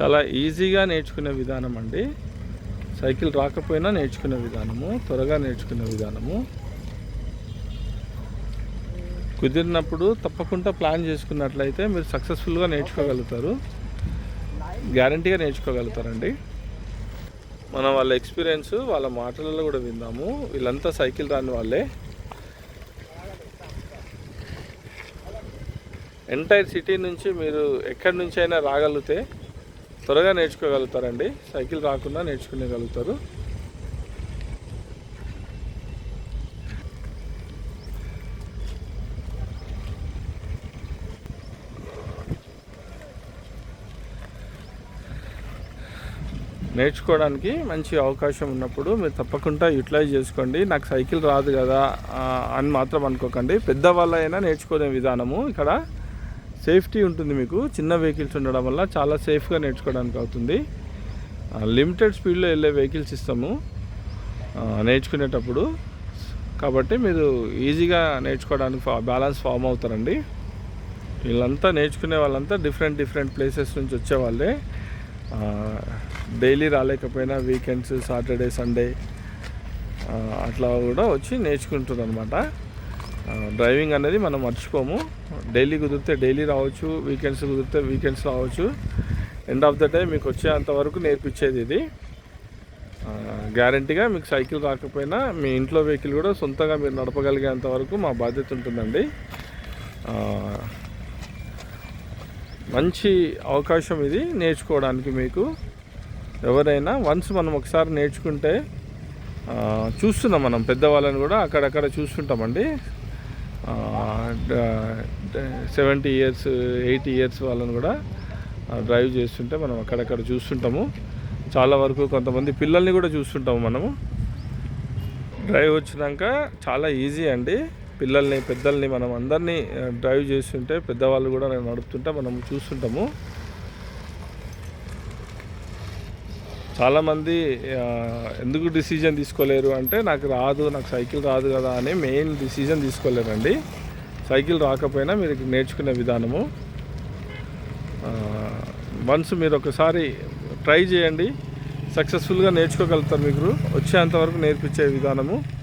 చాలా ఈజీగా నేర్చుకునే విధానం అండి. సైకిల్ రాకపోయినా నేర్చుకునే విధానము త్వరగా నేర్చుకునే విధానము. కుదిరినప్పుడు తప్పకుండా ప్లాన్ చేసుకున్నట్లయితే మీరు సక్సెస్ఫుల్గా నేర్చుకోగలుగుతారు. గ్యారంటీగా నేర్చుకోగలుగుతారండి. మనం వాళ్ళ ఎక్స్పీరియన్స్ వాళ్ళ మాటలలో కూడా విందాము. వీళ్ళంతా సైకిల్ రాని వాళ్ళే. ఎంటైర్ సిటీ నుంచి మీరు ఎక్కడి నుంచి అయినా రాగలిగితే త్వరగా నేర్చుకోగలుగుతారండి. సైకిల్ రాకుండా నేర్చుకునేగలుగుతారు. నేర్చుకోవడానికి మంచి అవకాశం ఉన్నప్పుడు మీరు తప్పకుండా యూటిలైజ్ చేసుకోండి. నాకు సైకిల్ రాదు కదా అని మాత్రం అనుకోకండి. పెద్దవాళ్ళైనా నేర్చుకునే విధానము ఇక్కడ సేఫ్టీ ఉంటుంది మీకు. చిన్న వెహికల్స్ ఉండడం వల్ల చాలా సేఫ్గా నేర్చుకోవడానికి అవుతుంది. లిమిటెడ్ స్పీడ్లో వెళ్ళే వెహికల్స్ ఇస్తాము. నేర్చుకునేటప్పుడు. కాబట్టి మీరు ఈజీగా నేర్చుకోవడానికి బ్యాలెన్స్ ఫామ్ అవుతారండి. వీళ్ళంతా నేర్చుకునే వాళ్ళంతా డిఫరెంట్ డిఫరెంట్ ప్లేసెస్ నుంచి వచ్చేవాళ్ళే డైలీ రాలేకపోయినా వీకెండ్స్ సాటర్డే సండే అట్లా కూడా వచ్చి నేర్చుకుంటారు అనమాట డ్రైవింగ్ అనేది మనం మర్చిపోము. డైలీ కుదిరితే డైలీ రావచ్చు వీకెండ్స్ కుదిరితే వీకెండ్స్ రావచ్చు. ఎండ్ ఆఫ్ ద డే మీకు వచ్చేంత వరకు నేర్పించేది ఇది. గ్యారంటీగా మీకు సైకిల్ రాకపోయినా మీ ఇంట్లో వెహికల్ కూడా సొంతంగా మీరు నడపగలిగేంత వరకు మా బాధ్యత ఉంటుందండి. మంచి అవకాశం ఇది నేర్చుకోవడానికి మీకు. ఎవరైనా వన్స్ మనం ఒకసారి నేర్చుకుంటే చూస్తున్నాం మనం పెద్దవాళ్ళని కూడా అక్కడక్కడ చూస్తుంటామండి. సెవెంటీ ఇయర్స్ ఎయిటీ ఇయర్స్ వాళ్ళని కూడా డ్రైవ్ చేస్తుంటే మనం అక్కడక్కడ చూస్తుంటాము. చాలా వరకు కొంతమంది పిల్లల్ని కూడా చూస్తుంటాము మనము. డ్రైవ్ వచ్చినాక చాలా ఈజీ అండి. పిల్లల్ని పెద్దల్ని మనం అందరినీ డ్రైవ్ చేస్తుంటే పెద్దవాళ్ళు కూడా నడుపుతుంటే మనం చూస్తుంటాము. చాలామంది ఎందుకు డిసిజన్ తీసుకోలేరు అంటే నాకు రాదు నాకు సైకిల్ రాదు కదా అని మెయిన్ డిసిజన్ తీసుకోలేరండి. సైకిల్ రాకపోయినా మీరు నేర్చుకునే విధానము. వన్స్ మీరు ఒకసారి ట్రై చేయండి. సక్సెస్ఫుల్గా నేర్చుకోగలుగుతారు మీకు వచ్చేంతవరకు నేర్పించే విధానము.